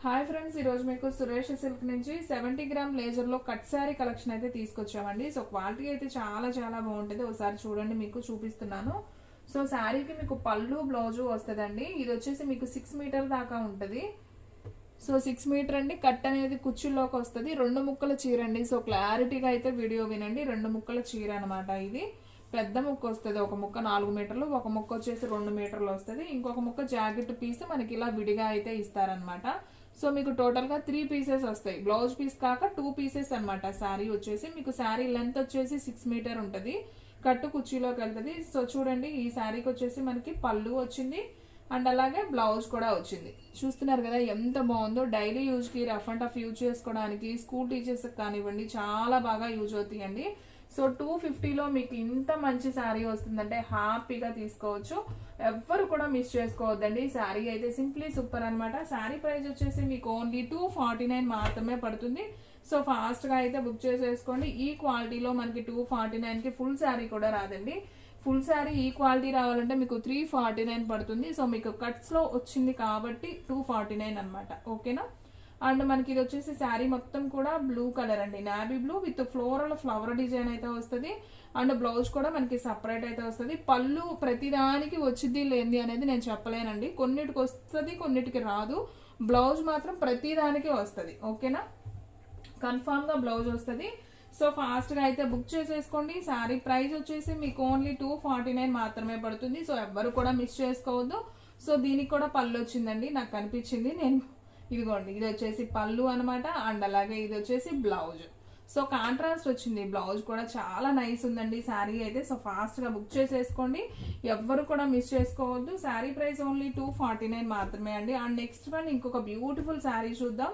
Hi friends ఈరోజు మీకు Suresh silk నుంచి సెవెంటీ గ్రామ్ లేజర్లో కట్ శారీ కలెక్షన్ అయితే తీసుకొచ్చామండి. సో క్వాలిటీ అయితే చాలా చాలా బాగుంటుంది. ఒకసారి చూడండి మీకు చూపిస్తున్నాను. సో శారీకి మీకు పళ్ళు బ్లౌజు వస్తుందండి. ఇది వచ్చేసి మీకు సిక్స్ మీటర్ దాకా ఉంటుంది. సో సిక్స్ మీటర్ అండి. కట్ అనేది కుచ్చుల్లోకి వస్తుంది. రెండు ముక్కల చీర అండి. సో క్లారిటీగా అయితే వీడియో వినండి. రెండు ముక్కల చీర అనమాట ఇది. పెద్ద ముక్క వస్తుంది. ఒక ముక్క నాలుగు మీటర్లు ఒక ముక్క వచ్చేసి రెండు మీటర్లు వస్తుంది. ఇంకొక ముక్క జాకెట్ పీస్ మనకి ఇలా విడిగా అయితే ఇస్తారనమాట సో మీకు టోటల్గా త్రీ పీసెస్ వస్తాయి. బ్లౌజ్ పీస్ కాక టూ పీసెస్ అనమాట శారీ వచ్చేసి మీకు శారీ లెంత్ వచ్చేసి సిక్స్ మీటర్ ఉంటుంది. కట్టు కుర్చీలోకి వెళ్తుంది. సో చూడండి ఈ శారీకి వచ్చేసి మనకి పళ్ళు వచ్చింది. అండ్ అలాగే బ్లౌజ్ కూడా వచ్చింది. చూస్తున్నారు కదా ఎంత బాగుందో. డైలీ యూజ్కి రఫ్ అండ్ టఫ్ యూజ్ చేసుకోవడానికి స్కూల్ టీచర్స్కి కానివ్వండి చాలా బాగా యూజ్ అవుతాయండి. సో టూ ఫిఫ్టీలో మీకు ఇంత మంచి శారీ వస్తుందంటే హ్యాపీగా తీసుకోవచ్చు. ఎవ్వరు కూడా మిస్ చేసుకోవద్దండి. శారీ అయితే సింప్లీ సూపర్ అనమాట శారీ ప్రైస్ వచ్చేసి మీకు ఓన్లీ టూ ఫార్టీ నైన్ మాత్రమే పడుతుంది. సో ఫాస్ట్గా అయితే బుక్ చేసేసుకోండి. ఈ క్వాలిటీలో మనకి టూ ఫార్టీ నైన్కి ఫుల్ శారీ కూడా రాదండి. ఫుల్ శారీ ఈ క్వాలిటీ రావాలంటే మీకు త్రీ ఫార్టీ నైన్ పడుతుంది. సో మీకు కట్స్లో వచ్చింది కాబట్టి టూ ఫార్టీ నైన్ అనమాట ఓకేనా? అండ్ మనకి ఇది వచ్చేసి శారీ మొత్తం కూడా బ్లూ కలర్ అండి. Navy blue with floral flower design అయితే వస్తుంది. అండ్ బ్లౌజ్ కూడా మనకి సపరేట్ అయితే వస్తుంది. పళ్ళు ప్రతిదానికి వచ్చింది లేనిది అనేది నేను చెప్పలేనండి. కొన్నిటికి వస్తుంది కొన్నిటికి రాదు. బ్లౌజ్ మాత్రం ప్రతిదానికి వస్తుంది. ఓకేనా? కన్ఫామ్గా బ్లౌజ్ వస్తుంది. సో ఫాస్ట్గా అయితే బుక్ చేసేసుకోండి. శారీ ప్రైస్ వచ్చేసి మీకు ఓన్లీ టూ ఫార్టీ నైన్ మాత్రమే పడుతుంది. సో ఎవ్వరు కూడా మిస్ చేసుకోవద్దు. సో దీనికి కూడా పళ్ళు వచ్చిందండి. నాకు కనిపించింది నేను ఇదిగోండి ఇది వచ్చేసి పళ్ళు అనమాట అండ్ అలాగే ఇది వచ్చేసి బ్లౌజ్. సో కాంట్రాస్ట్ వచ్చింది. బ్లౌజ్ కూడా చాలా నైస్ ఉందండి శారీ అయితే. సో ఫాస్ట్గా బుక్ చేసేసుకోండి. ఎవ్వరు కూడా మిస్ చేసుకోవద్దు. Sari price only two forty nine మాత్రమే అండి. అండ్ నెక్స్ట్ వన్ ఇంకొక బ్యూటిఫుల్ శారీ చూద్దాం.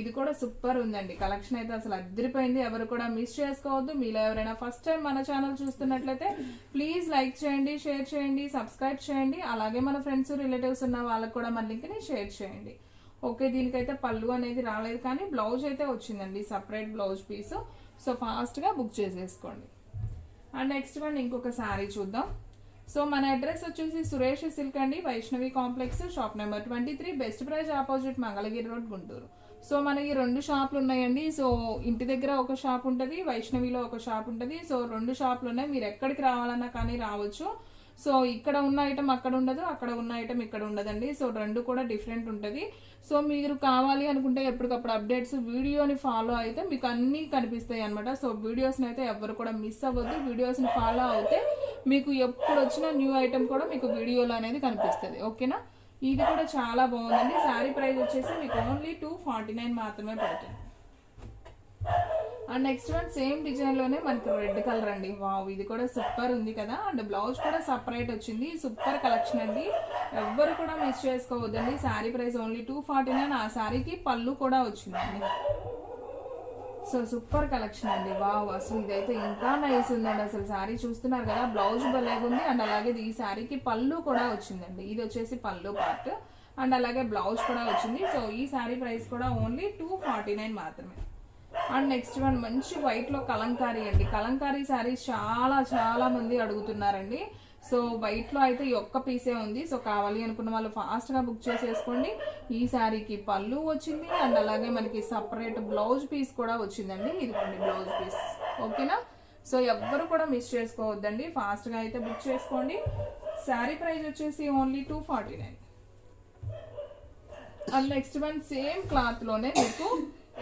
ఇది కూడా సూపర్ ఉందండి. కలెక్షన్ అయితే అసలు అద్దరిపోయింది. ఎవరు కూడా మిస్ చేసుకోవద్దు. మీలో ఎవరైనా ఫస్ట్ టైం మన ఛానల్ చూస్తున్నట్లయితే ప్లీజ్ లైక్ చేయండి షేర్ చేయండి సబ్స్క్రైబ్ చేయండి. అలాగే మన ఫ్రెండ్స్ రిలేటివ్స్ ఉన్న వాళ్ళకు కూడా మన లింక్ని షేర్ చేయండి. ఓకే దీనికైతే పళ్ళు అనేది రాలేదు కానీ బ్లౌజ్ అయితే వచ్చిందండి సపరేట్ బ్లౌజ్ పీస్. సో ఫాస్ట్గా బుక్ చేసేసుకోండి. అండ్ నెక్స్ట్ వన్ ఇంకొక శారీ చూద్దాం. సో మన అడ్రస్ వచ్చేసి సురేష్ సిల్క్ అండి Vaishnavi complex shop number twenty three best price opposite Mangalagiri road Guntur. So మనకి రెండు షాపులు ఉన్నాయండి. సో ఇంటి దగ్గర ఒక షాప్ ఉంటుంది వైష్ణవిలో ఒక షాప్ ఉంటుంది. సో రెండు షాపులు ఉన్నాయి. మీరు ఎక్కడికి రావాలన్నా కానీ రావచ్చు. సో ఇక్కడ ఉన్న ఐటమ్ అక్కడ ఉండదు అక్కడ ఉన్న ఐటమ్ ఇక్కడ ఉండదండి. సో రెండు కూడా డిఫరెంట్ ఉంటుంది. సో మీరు కావాలి అనుకుంటే ఎప్పటికప్పుడు అప్డేట్స్ వీడియోని ఫాలో అయితే మీకు అన్నీ కనిపిస్తాయి అనమాట సో వీడియోస్ని అయితే ఎవరు కూడా మిస్ అవ్వద్దు. వీడియోస్ని ఫాలో అయితే మీకు ఎప్పుడు వచ్చిన న్యూ ఐటమ్ కూడా మీకు వీడియోలో అనేది కనిపిస్తుంది. ఓకేనా ఇది కూడా చాలా బాగుందండి. శారీ ప్రైస్ వచ్చేసి మీకు ఓన్లీ టూ ఫార్టీ నైన్ మాత్రమే పడుతుంది. అండ్ నెక్స్ట్ వన్ సేమ్ డిజైన్లోనే మనకి రెడ్ కలర్ అండి. వావ్ ఇది కూడా సూపర్ ఉంది కదా. అండ్ బ్లౌజ్ కూడా సపరేట్ వచ్చింది. సూపర్ కలెక్షన్ అండి. ఎవ్వరు కూడా మిస్ చేసుకోవద్దండి. Sari price only two forty nine. ఆ శారీకి పళ్ళు కూడా వచ్చిందండి సో సూపర్ కలెక్షన్ అండి. వావ్ అసలు ఇదైతే ఇంకా నైస్ ఉందండి. అసలు శారీ చూస్తున్నారు కదా బ్లౌజ్ ఉంది. అండ్ అలాగే ఈ శారీకి పళ్ళు కూడా వచ్చిందండి. ఇది వచ్చేసి పళ్ళు పార్ట్. అండ్ అలాగే బ్లౌజ్ కూడా వచ్చింది. సో ఈ శారీ ప్రైస్ కూడా ఓన్లీ టూ ఫార్టీ నైన్ మాత్రమే. అండ్ నెక్స్ట్ వన్ మంచి వైట్లో కలంకారీ అండి. కలంకారీ శారీస్ చాలా చాలా మంది అడుగుతున్నారండి. సో వైట్లో అయితే ఈ ఒక్క పీసే ఉంది. సో కావాలి అనుకున్న వాళ్ళు ఫాస్ట్గా బుక్ చేసేసుకోండి. ఈ శారీకి పళ్ళు వచ్చింది. అండ్ అలాగే మనకి సపరేట్ బ్లౌజ్ పీస్ కూడా వచ్చిందండి. ఇదిగోండి బ్లౌజ్ పీస్ ఓకేనా? సో ఎవ్వరు కూడా మిస్ చేసుకోవద్దండి. ఫాస్ట్గా అయితే బుక్ చేసుకోండి. శారీ ప్రైస్ వచ్చేసి only two forty nine and next one same క్లాత్లోనే మీకు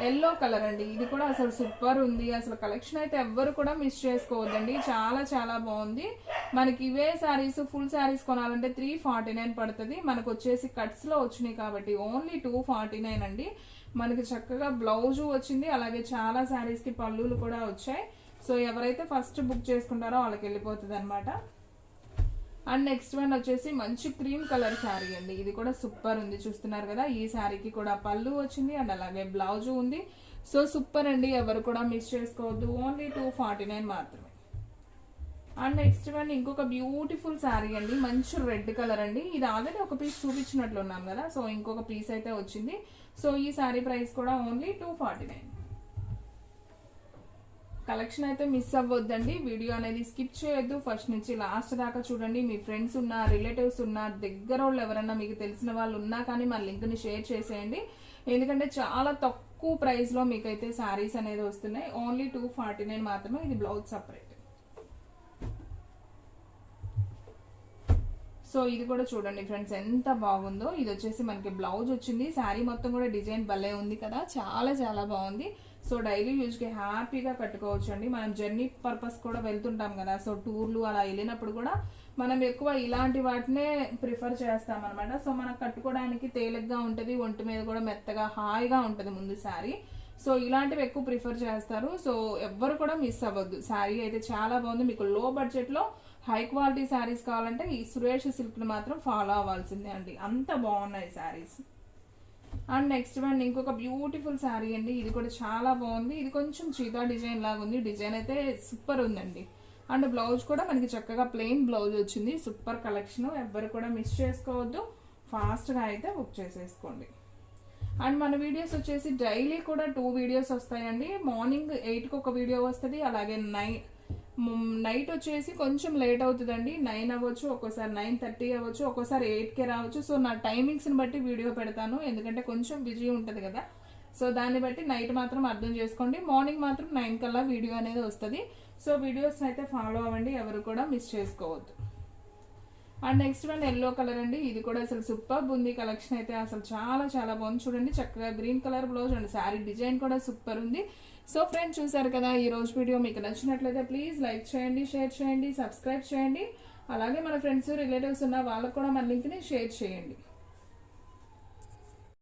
ఎల్లో కలర్ అండి. ఇది కూడా అసలు సూపర్ ఉంది. అసలు కలెక్షన్ అయితే ఎవ్వరు కూడా మిస్ చేసుకోవద్దండి. చాలా చాలా బాగుంది. మనకి ఇవే శారీస్ ఫుల్ శారీస్ కొనాలంటే త్రీ ఫార్టీ నైన్ పడుతుంది. మనకు వచ్చేసి కట్స్లో వచ్చినాయి కాబట్టి ఓన్లీ టూ ఫార్టీ నైన్ అండి. మనకి చక్కగా బ్లౌజు వచ్చింది. అలాగే చాలా శారీస్కి పళ్ళులు కూడా వచ్చాయి. సో ఎవరైతే ఫస్ట్ బుక్ చేసుకుంటారో వాళ్ళకి వెళ్ళిపోతుంది అనమాట అండ్ నెక్స్ట్ వన్ వచ్చేసి మంచి క్రీమ్ కలర్ శారీ అండి. ఇది కూడా సూపర్ ఉంది. చూస్తున్నారు కదా ఈ శారీకి కూడా పళ్ళు వచ్చింది అండ్ అలాగే బ్లౌజ్ ఉంది. సో సూపర్ అండి ఎవరు కూడా మిస్ చేసుకోవద్దు. ఓన్లీ టూ ఫార్టీ నైన్ మాత్రమే. అండ్ నెక్స్ట్ వన్ ఇంకొక బ్యూటిఫుల్ శారీ అండి. మంచి రెడ్ కలర్ అండి. ఇది ఆల్రెడీ ఒక పీస్ చూపించినట్లు ఉన్నాం కదా సో ఇంకొక పీస్ అయితే వచ్చింది. సో ఈ శారీ ప్రైస్ కూడా only two forty nine. Collection అయితే మిస్ అవ్వద్దండి. వీడియో అనేది స్కిప్ చేయొద్దు. ఫస్ట్ నుంచి లాస్ట్ దాకా చూడండి. మీ ఫ్రెండ్స్ ఉన్నా రిలేటివ్స్ ఉన్నా దగ్గర వాళ్ళు ఎవరన్నా మీకు తెలిసిన వాళ్ళు ఉన్నా కానీ మా లింక్ని షేర్ చేసేయండి. ఎందుకంటే చాలా తక్కువ ప్రైస్లో మీకైతే శారీస్ అనేది వస్తున్నాయి. ఓన్లీ టూ ఫార్టీ నైన్ మాత్రమే. ఇది బ్లౌజ్ సపరేట్. సో ఇది కూడా చూడండి ఫ్రెండ్స్ ఎంత బాగుందో. ఇది వచ్చేసి మనకి బ్లౌజ్ వచ్చింది. శారీ మొత్తం కూడా డిజైన్ భలే ఉంది కదా. చాలా చాలా బాగుంది. సో డైలీ యూజ్కి హ్యాపీగా కట్టుకోవచ్చు అండి మనం జర్నీ పర్పస్ కూడా వెళ్తుంటాం కదా. సో టూర్లు అలా వెళ్ళినప్పుడు కూడా మనం ఎక్కువ ఇలాంటి వాటినే ప్రిఫర్ చేస్తాం అనమాట సో మనకు కట్టుకోవడానికి తేలిగ్గా ఉంటుంది ఒంటి మీద కూడా మెత్తగా హాయిగా ఉంటుంది ముందు శారీ. సో ఇలాంటివి ఎక్కువ ప్రిఫర్ చేస్తారు. సో ఎవ్వరు కూడా మిస్ అవ్వద్దు. శారీ అయితే చాలా బాగుంది. మీకు లో బడ్జెట్లో హై క్వాలిటీ శారీస్ కావాలంటే ఈ సురేష్ సిల్క్ని మాత్రం ఫాలో అవ్వాల్సిందే అండి. అంత బాగున్నాయి శారీస్. అండ్ నెక్స్ట్ వన్ ఇంకొక బ్యూటిఫుల్ శారీ అండి. ఇది కూడా చాలా బాగుంది. ఇది కొంచెం చీతా డిజైన్ లాగా ఉంది. డిజైన్ అయితే సూపర్ ఉందండి. అండ్ బ్లౌజ్ కూడా మనకి చక్కగా ప్లెయిన్ బ్లౌజ్ వచ్చింది. Super collection. ఎవ్వరు కూడా మిస్ చేసుకోవద్దు. ఫాస్ట్గా అయితే బుక్ చేసేసుకోండి. అండ్ మన వీడియోస్ వచ్చేసి డైలీ కూడా టూ వీడియోస్ వస్తాయండి. మార్నింగ్ ఎయిట్కి ఒక వీడియో వస్తుంది. అలాగే నైన్ నైట్ వచ్చేసి కొంచెం లేట్ అవుతుందండి. నైన్ అవ్వచ్చు ఒక్కోసారి నైన్ థర్టీ అవ్వచ్చు ఒక్కోసారి ఎయిట్కే రావచ్చు. సో నా టైమింగ్స్ని బట్టి వీడియో పెడతాను. ఎందుకంటే కొంచెం బిజీ ఉంటుంది కదా. సో దాన్ని బట్టి నైట్ మాత్రం అర్థం చేసుకోండి. మార్నింగ్ మాత్రం నైన్ కల్లా వీడియో అనేది వస్తుంది. సో వీడియోస్ అయితే ఫాలో అవ్వండి. ఎవరు కూడా మిస్ చేసుకోవద్దు. And next one yellow colour అండి. ఇది కూడా అసలు సూపర్ ఉంది కలెక్షన్ అయితే అసలు చాలా చాలా బాగుంది. చూడండి చక్కగా green colour blouse and sari design కూడా సూపర్ ఉంది. సో ఫ్రెండ్స్ చూసారు కదా ఈ రోజు వీడియో మీకు నచ్చినట్లయితే ప్లీజ్ లైక్ చేయండి షేర్ చేయండి సబ్స్క్రైబ్ చేయండి. అలాగే మన ఫ్రెండ్స్ రిలేటివ్స్ ఉన్న వాళ్ళకు కూడా మన లింక్ని షేర్ చేయండి.